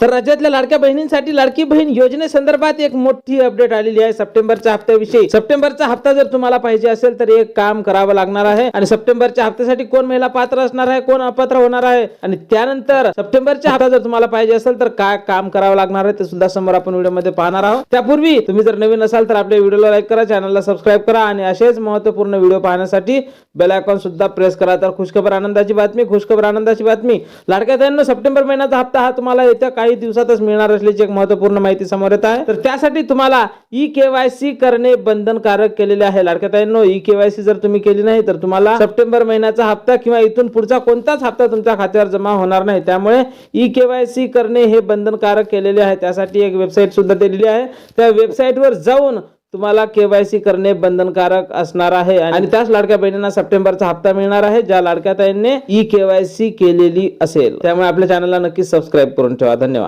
तर राज्यातल्या लाडक्या बहिणींसाठी लाडकी बहीण योजनेसंदर्भात एक मोठी अपडेट आलेली आहे. सप्टेंबरच्या हप्त्याविषयी. सप्टेंबरचा हप्ता जर तुम्हाला पाहिजे असेल तर एक काम करावं लागणार आहे. आणि सप्टेंबरच्या हप्त्यासाठी कोण महिला पात्र असणार आहे? कोण अपात्र होणार आहे? आणि त्यानंतर सप्टेंबरच्या हप्ता जर तुम्हाला पाहिजे असेल तर काय काम करावं लागणार आहे ते सुद्धा समोर आपण व्हिडिओमध्ये पाहणार आहोत. त्यापूर्वी तुम्ही जर नवीन असाल तर आपल्या व्हिडिओला लाईक करा चॅनलला सबस्क्राईब करा आणि असेच महत्त्वपूर्ण व्हिडिओ पाहण्यासाठी बेल आयकॉन सुद्धा प्रेस करा. तर खुशखबर आनंदाची बातमी खुशखबर आनंदाची बातमी. लाडक्या सप्टेंबर महिन्याचा हप्ता हा तुम्हाला येत्या काही दिवसातच मिळणार असल्याची एक महत्त्वपूर्ण माहिती समोर येत आहे. तर त्यासाठी तुम्हाला ई केवायसी करणे बंधनकारक केलेले आहे. लाडक्याताईंनो ई केवायसी जर तुम्ही केली नाही तर तुम्हाला सप्टेंबर महिन्याचा हप्ता किंवा इथून पुढचा कोणताच हप्ता तुमच्या खात्यावर जमा होणार नाही. त्यामुळे ई केवायसी करणे हे बंधनकारक केलेले आहे. त्यासाठी एक वेबसाईट सुद्धा दिलेली आहे. त्या वेबसाईटवर जाऊन तुम्हाला केवायसी करणे बंधनकारक असणार आहे. आणि त्याच लाडक्या बहिणींना सप्टेंबरचा हप्ता मिळणार आहे ज्या लाडक्या ताईंनी ई केवायसी केलेली असेल. त्यामुळे आपल्या चॅनलला नक्की सबस्क्राईब करून ठेवा. धन्यवाद.